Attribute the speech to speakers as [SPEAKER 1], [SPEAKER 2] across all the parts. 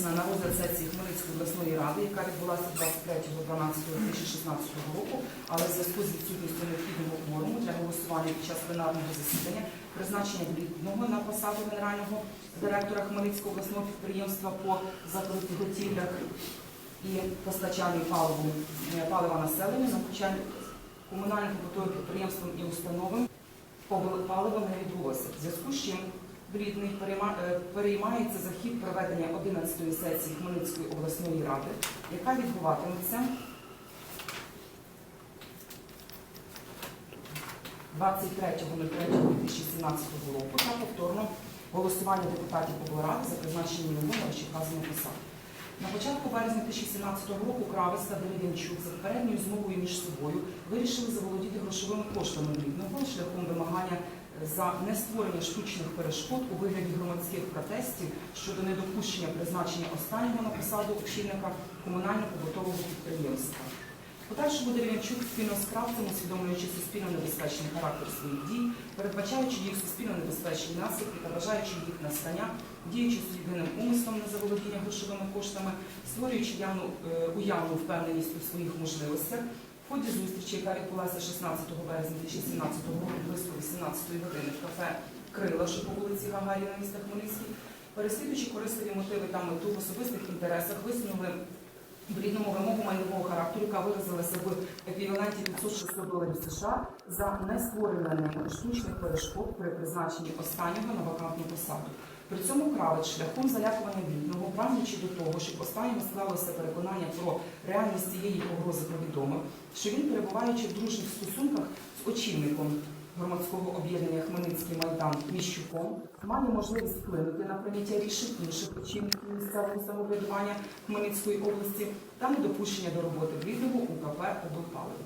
[SPEAKER 1] на розгляд сесії Хмельницької обласної ради, яка відбулася 23.12.2016 року, але в зв'язку з відсутністю необхідного кворуму для голосування під час пленарного засідання призначення відповідного на посаду генерального директора Хмельницького обласного підприємства по закрутиготівлях і постачанню паливу, е, палива населення, навчання комунальним побутовим підприємствам і установам палива не відбулося. В зв'язку з чим Брідний е, переймається за хід проведення 11-ї сесії Хмельницької обласної ради, яка відбуватиметься 23.03.2017 року та повторно голосування депутатів облради за призначення його на вищевказану посаду. На початку березня 2017 року Кравець та Дерев'янчук за попередньою змовою між собою вирішили заволодіти грошовими коштами Брідного шляхом вимагання за нестворення штучних перешкод у вигляді громадських протестів щодо недопущення призначення останнього на посаду очільника комунально-побутового підприємства. В Подальшому Дерев'янчук спільно з кравцем, усвідомлюючи суспільно небезпечний характер своїх дій, передбачаючи їх суспільно небезпечні наслідки та вважаючи їх настання, діючи з єдиним умислом на заволодіння грошовими коштами, створюючи явну, е, уявну впевненість у своїх можливостях, в ході зустрічі, яка відбулася 16 березня 2017 року близько 18 години в кафе Крила, що по вулиці Гагаріна, міста Хмельницький, переслідуючи корисливі мотиви та мету в особистих інтересах, висунули в рідному вимогу майнового характеру, яка виразилася в еквіваленті 500-600 доларів США за нестворення штучних перешкод при призначенні останнього на вакантну посаду. При цьому кравець шляхом залякування бідного, прагнучи до того, щоб останньому склалося переконання про реальність цієї погрози повідомив, що він, перебуваючи в дружніх стосунках з очільником громадського об'єднання Хмельницький Майдан Міщуком, має можливість вплинути на прийняття рішень інших очільників місцевого самоврядування Хмельницької області та недопущення до роботи Брідного УКП «Облпаливо».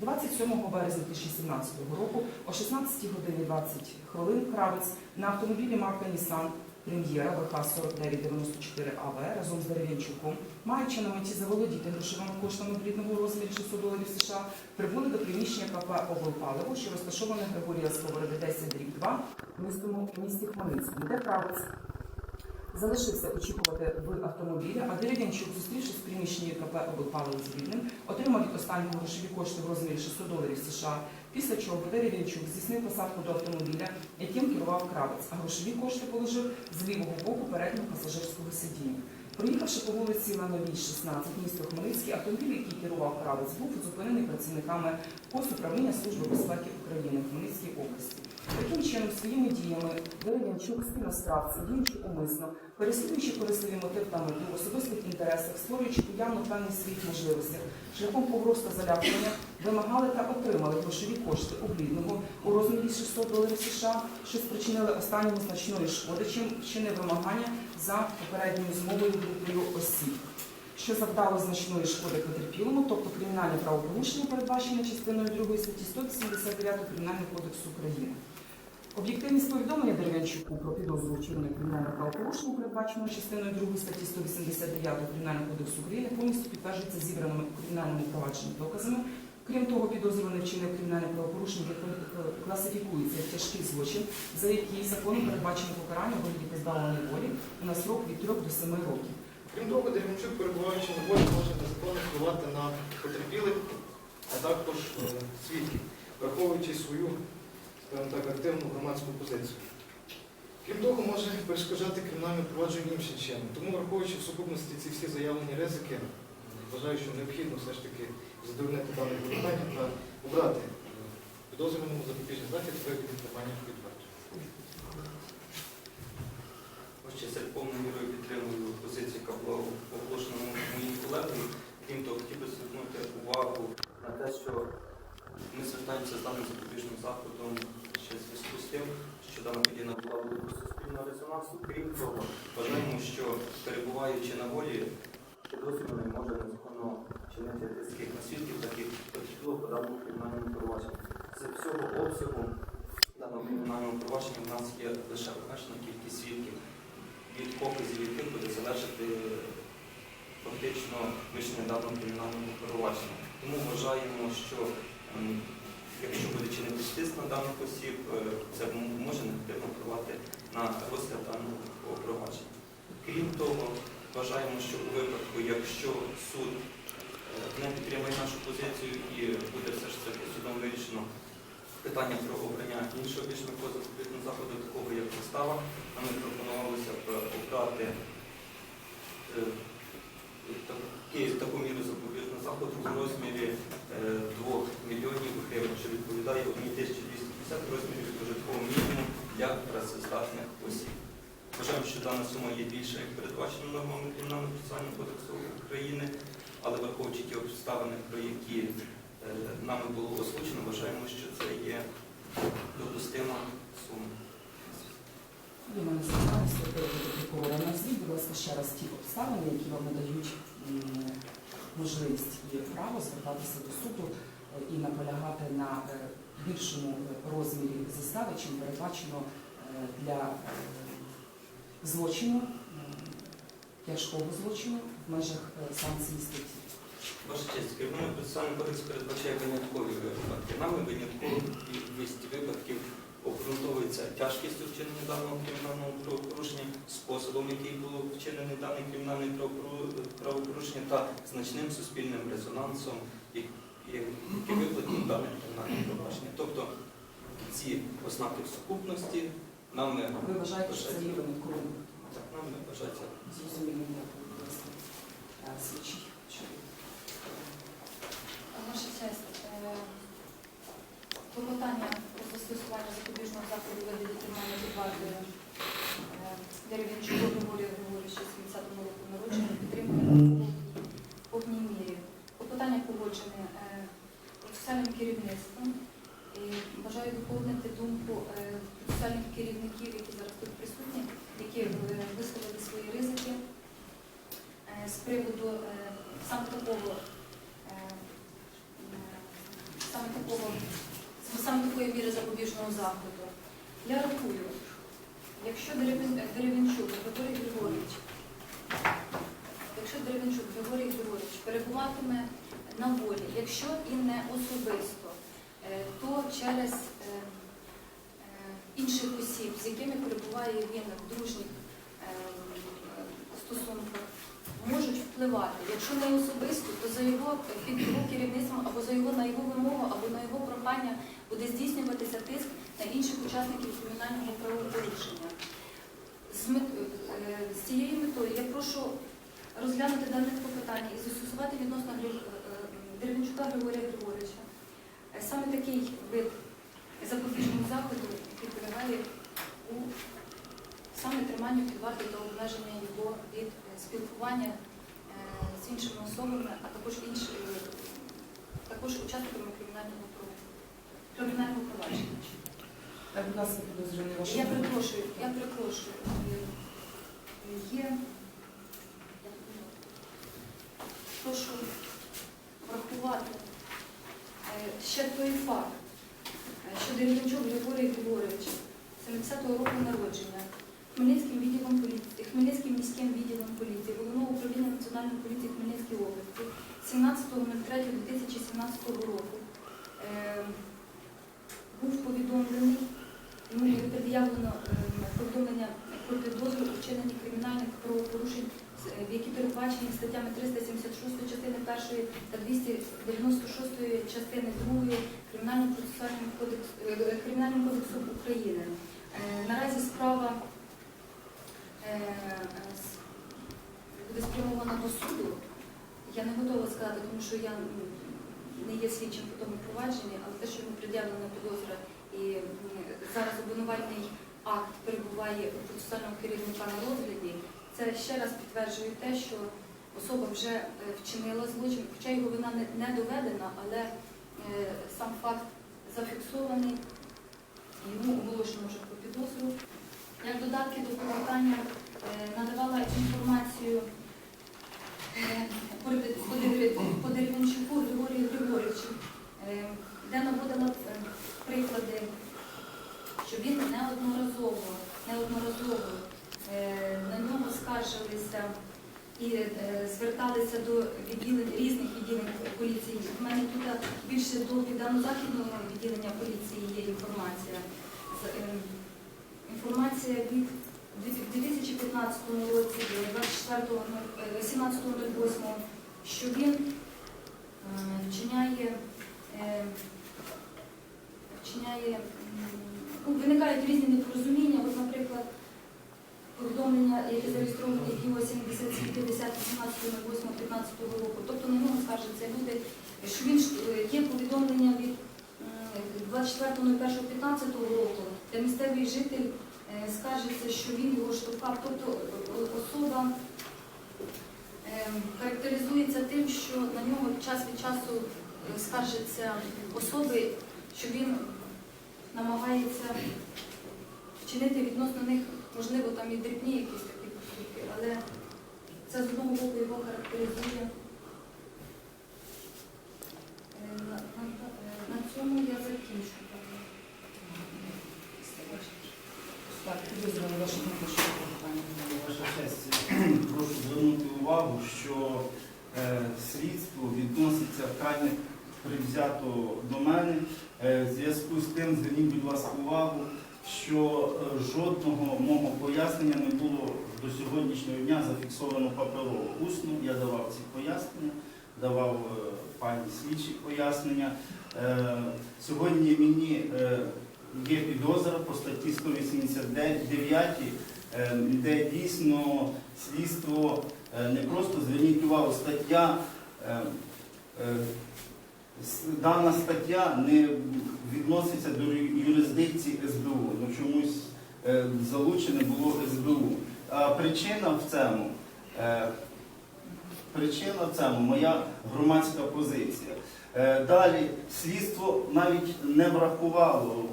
[SPEAKER 1] 27 березня 2017 року о 16 годині 20 хвилин Кравець на автомобілі марки Nissan Прем'єра ВХ 4994 АВ разом з Дерев'янчуком, маючи на меті заволодіти грошовими коштами в рідному розмірі 600 доларів США, прибули до приміщення КП «Облпаливо», що розташоване Григорія Сковороди 10 дріб 2 в місті Хмельницькому, де Кравець залишився очікувати в автомобілі, а Дерев'янчук, зустрівшись в приміщенні КП «Облпаливо» з Рідним, отримав від останнього грошові кошти в розмірі 600 доларів США, після чого Дерев'янчук здійснив посадку до автомобіля, яким керував кравець, а грошові кошти положив з лівого боку переднього пасажирського сидіння. Проїхавши по вулиці Лановій, 16, місто Хмельницький, автомобіль, який керував кравець, був зупинений працівниками КОС управління Служби безпеки України Хмельницькій області. Таким чином, своїми діями з кравцем, діючи умисно, переслідуючи корисливі мотив та мету в особистих інтересах, створюючи уявну певність своїх можливостях, шляхом погроз та залякування, вимагали та отримали грошові кошти у блідного у розмірі 600 доларів США, що спричинили останньому значної шкоди, чим вчинив вимагання за попередньою змовою групою осіб. Що завдало значної шкоди потерпілому, тобто кримінальне правопорушення, передбачене частиною 2 статті 189 Кримінального кодексу України. Об'єктивність повідомлення Дерев'янчуку про підозру вчинення кримінального правопорушення, передбаченого частиною 2 статті 189 Кримінального кодексу України, повністю підтверджується зібраними у кримінальному провадженні доказами. Крім того, підозрюваний вчинив кримінальне правопорушення, яке класифікується як тяжкий злочин, за який законом передбачено покарання вигляді позбавлення волі на срок від 3 до 7 років.
[SPEAKER 2] Крім того, Дерев'янчук, перебуваючи на волі, може незаконно впливати на потерпілих, а також е, свідків, враховуючи свою, так, активну громадську позицію. Крім того, може перешкоджати кримінальне провадження іншим чином. Тому, враховуючи в сукупності ці всі заявлені ризики, вважаю, що необхідно все ж таки задовольнити дане питання та обрати е, підозрюваному запобіжний захід вигляді тримання під вартою.
[SPEAKER 3] Повною мірою підтримую позицію, яка була оголошена моїм колегою. Крім того, хотів би звернути увагу на те, що ми звертаємося з даним запобіжним заходом ще в зв'язку з тим, що дана подія набула великого суспільного резонансу. Крім того, вважаємо, що перебуваючи на волі, підозрюваний може незаконно чинити тиск як на свідків, так і потерпілого по даному кримінальному провадженню. З всього обсягу даного кримінального провадження в нас є лише обмежена кількість свідків від показів яких буде залежати фактично вирішення даного кримінального провадження. Тому вважаємо, що ем, якщо буде чинити тиск на даних осіб, е, це може негативно впливати на розгляд даного провадження. Крім того, вважаємо, що у випадку, якщо суд е, не підтримує нашу позицію і буде все ж таки судом вирішено питання про обрання іншого більш м'якого запобіжного заходу, такого як застава, нам пропонувалося обрати е, такі- таку міру запобіжного заходу у розмірі е, 2 мільйонів гривень, що відповідає 1250 розмірів прожиткового мінімуму для працездатних осіб. Вважаємо, що дана сума є більша, як передбачено нормами Кримінального процесуального кодексу України, але враховуючи ті обставини, про які е, нами було озвучено, вважаємо, що це є допустима сума.
[SPEAKER 1] В мене запитання з приводу прокурора. Назвіть, будь ласка, ще раз ті обставини, які вам надають можливість і право звертатися до суду е, і наполягати на е, більшому е, розмірі застави, чим передбачено е, для е, злочину, е, тяжкого злочину в межах е, санкцій статті.
[SPEAKER 3] Ваша честь, Кримінальний процесуальний кодекс передбачає виняткові випадки. Нами винятковість випадків обґрунтовується тяжкістю вчинення даного кримінального правопорушення, способом, який було вчинене дане кримінальне правопору- правопорушення та значним суспільним резонансом, як- як- який викликав дане кримінальне правопорушення. Тобто ці ознаки в сукупності нами
[SPEAKER 1] Ви вважаєте, що це є винятковим?
[SPEAKER 3] так, нами вважається
[SPEAKER 1] Зрозуміло. Е, Слідчий, що ви?
[SPEAKER 4] Ваша честь, е, клопотання про застосування запобіжного заходу у виді тримання під вартою е, Дерев'янчуку Григорія Григорійовича 70 року народження підтримує у повній мірі. Клопотання погоджене е, процесуальним керівництвом. І бажаю доповнити думку е, процесуальних керівників, які зараз тут присутні, які е, висловили свої ризики е, з приводу е, саме такого е, саме такого, саме такої міри запобіжного заходу. Я рахую, якщо Деревен- Деревенчук Григорій Григорович, якщо Деревенчук Григорій Григорович перебуватиме на волі, якщо і не особисто, е, то через е, е, інших осіб, з якими перебуває він в дружніх впливати. Якщо не особисто, то за його під його керівництвом або за його на його вимогу, або на його прохання буде здійснюватися тиск на інших учасників кримінального правопорушення. З, мет... е, з цією метою я прошу розглянути дане питання і застосувати відносно е, Деревенчука Григорія Григоровича. Е, Саме такий вид запобіжного заходу, полягає у саме триманню під вартою та обмеження його від спілкування з іншими особами, а також інші, також учасниками кримінального кримінального провадження.
[SPEAKER 1] Будь ласка.
[SPEAKER 4] Я перепрошую, я перепрошую. Є прошу врахувати е, ще той факт, е, що Дерев'янчук Григорій Григорович 70-го року народження Хмельницьким відділом поліції, Хмельницьким міським відділом поліції, Головного управління Національної поліції Хмельницької області 17.03.2017 року е, був повідомлений, йому буде пред'явлено е, повідомлення про підозру у вчиненні кримінальних правопорушень, е, які передбачені статтями 376 частини 1 та 296 частини 2 Кримінального кодексу, е, Кримінального кодексу України. Е, Наразі справа е, буде спрямована до суду. Я не готова сказати, тому що я не є слідчим по тому провадженні, але те, що йому пред'явлена підозра і зараз обвинувальний акт перебуває у процесуального керівника на розгляді, це ще раз підтверджує те, що особа вже е, вчинила злочин, хоча його вина не, доведена, але е, сам факт зафіксований, йому оголошено вже про підозру. Як додатки до клопотання е, надавала інформацію е, по Дер- по Дер- по Дерев'янчуку Григорію Григоровичу, е, де наводила е, приклади, що він неодноразово, неодноразово е, на нього скаржилися і е, зверталися до відділень різних відділень поліції. У мене тут більше до південно-західного відділення поліції є інформація. З- е, Інформація від у 2015 році, 24 17.08, що він е, вчиняє, е, вчиняє, ну, виникають різні непорозуміння. От, наприклад, повідомлення, яке зареєстроване діло 77 50 18 15 року. Тобто на нього скаржаться люди, що він е, є повідомлення від 24.01.15 року, де місцевий житель е, скаржиться, що він його штовхав. Тобто е, особа е, характеризується тим, що на нього час від часу скаржаться особи, що він намагається вчинити відносно них, можливо, там і дрібні якісь такі поступки, але це з одного боку його характеризує. На цьому я закінчу.
[SPEAKER 1] Так, підозрювали вашу думку
[SPEAKER 5] прошу звернути увагу, що е, слідство відноситься вкрай привзято до мене. Е, в зв'язку з тим, зверніть, будь ласка, увагу, що е, жодного мого пояснення не було до сьогоднішнього дня зафіксовано паперово. Усно я давав ці пояснення, давав пані слідчі пояснення. Сьогодні мені є підозра по статті 189 е, де дійсно слідство е, не просто зверніть увагу, стаття, е, дана стаття не відноситься до юрисдикції СБУ. Ну чомусь залучене було СБУ. А причина в цьому, причина в цьому моя громадська позиція. Далі слідство навіть не врахувало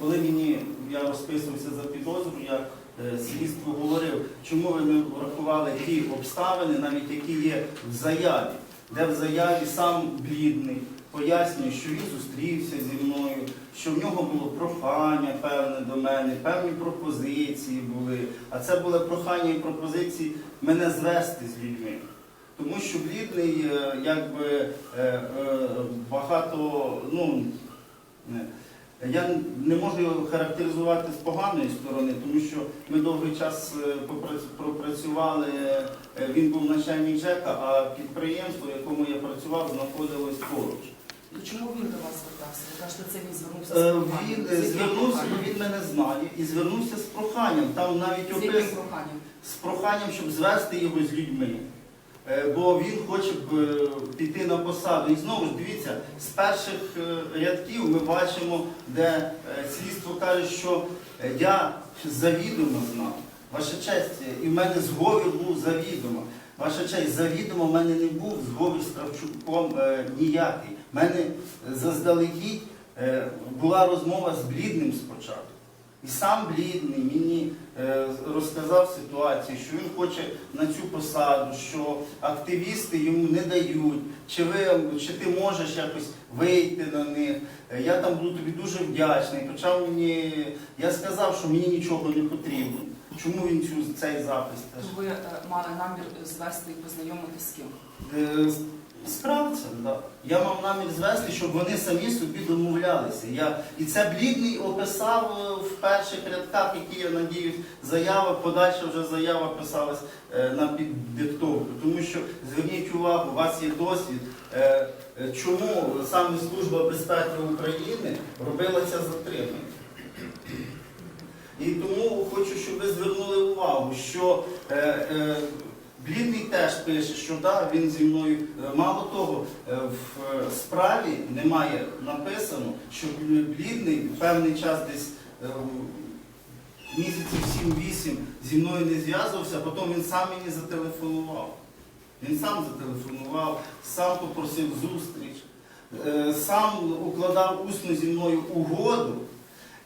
[SPEAKER 5] коли мені я розписувався за підозру, я е, слідству говорив, чому ви не врахували ті обставини, навіть які є в заяві, де в заяві сам блідний пояснює, що він зустрівся зі мною, що в нього було прохання певне до мене, певні пропозиції були. А це були прохання і пропозиції мене звести з людьми. Тому що блідний, е, якби е, багато, ну. Я не можу його характеризувати з поганої сторони, тому що ми довгий час е, пропрацювали, е, він був начальник ЖЕКа, а підприємство, в якому я працював, знаходилось поруч.
[SPEAKER 1] То чому він до вас звертався? Ви кажете, це він звернувся з проханням.
[SPEAKER 5] Він е,
[SPEAKER 1] яким
[SPEAKER 5] звернувся, бо він мене знає, і звернувся з проханням. Там навіть
[SPEAKER 1] З яким проханням?
[SPEAKER 5] з проханням, щоб звести його з людьми. Е, Бо він хоче е, піти на посаду. І знову ж дивіться, з перших е, рядків ми бачимо, де слідство каже, що я завідомо знав. Ваша честь, і в мене зговір був завідомо. Ваша честь, завідомо в мене не був зговір з Кравчуком е, ніякий. В мене заздалегідь е, була розмова з блідним спочатку. І сам блідний мені е, розказав ситуацію, що він хоче на цю посаду, що активісти йому не дають, чи, ви, чи ти можеш якось вийти на них. Е, Я там буду тобі дуже вдячний. Почав мені, я сказав, що мені нічого не потрібно. Чому він цю, цей запис теж?
[SPEAKER 1] Ви е, мали намір звести і познайомити з ким?
[SPEAKER 5] З- Справцем, да. Я мав намір звести, щоб вони самі собі домовлялися. Я, і це блідний описав е, в перших рядках, які я надіюсь, заява, подальша вже заява писалась е, на піддиктовку. Тому що зверніть увагу, у вас є досвід. е, Чому саме Служба безпеки України робила це затримання? І тому хочу, щоб ви звернули увагу, що Блідний теж пише, що да, він зі мною. Е, Мало того, е, в е, справі немає написано, що Блідний певний час десь місяців 7-8 зі мною не зв'язувався, а потім він сам мені зателефонував. Він сам зателефонував, сам попросив зустріч, сам укладав усно зі мною угоду.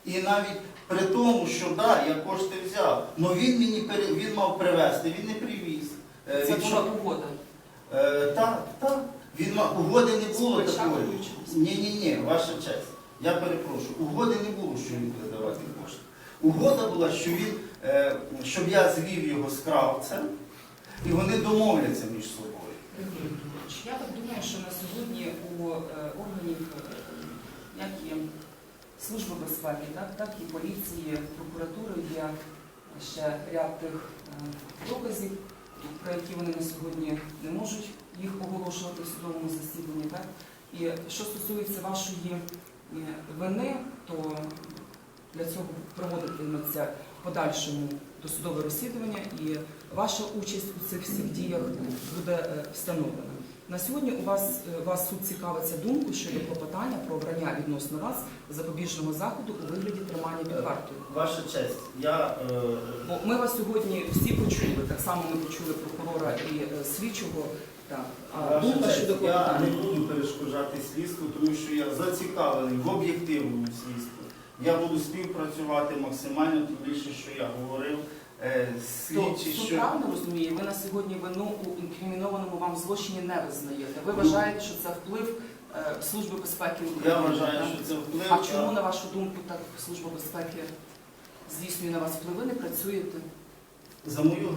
[SPEAKER 5] І навіть при тому, що да, я кошти взяв, але він мені він мав привезти, він не привіз. Е,
[SPEAKER 1] Це була угода.
[SPEAKER 5] Е, так, так. Він мав угоди не було такої. Ні, ні, ні, ваша честь. Я перепрошую. Угоди не було, що він буде давати кошти. Угода була, що він, е, щоб я звів його з кравцем, і вони домовляться між собою.
[SPEAKER 1] Я так думаю, що на сьогодні у е, органів, е, як і Служби безпеки, так, так і поліції, прокуратури є ще ряд тих е, доказів, про які вони на сьогодні не можуть їх оголошувати в судовому засіданні. Так? І що стосується вашої е, вини, то для цього проводитиметься подальшому досудове розслідування і ваша участь у цих всіх діях буде е, встановлена. На сьогодні у вас, е, вас суд цікавиться думкою щодо клопотання про обрання відносно вас запобіжного заходу у вигляді тримання під вартою.
[SPEAKER 5] Ваша честь, я е,
[SPEAKER 1] ми вас сьогодні всі почули, само ми почули прокурора і е, слідчого. Так. А думка щодо
[SPEAKER 5] я не буду перешкоджати слідству, тому що я зацікавлений в об'єктивному слідстві. Я буду співпрацювати максимально, тим більше, що я говорив. Е, Слідчі, що
[SPEAKER 1] правильно розуміє, ви на сьогодні вину у інкримінованому вам злочині не визнаєте. Ви вважаєте, що це вплив е, Служби безпеки України.
[SPEAKER 5] я вважаю,
[SPEAKER 1] так?
[SPEAKER 5] що це вплив.
[SPEAKER 1] А чому, на вашу думку, так Служба безпеки здійснює на вас впливи, не працюєте?
[SPEAKER 5] За мою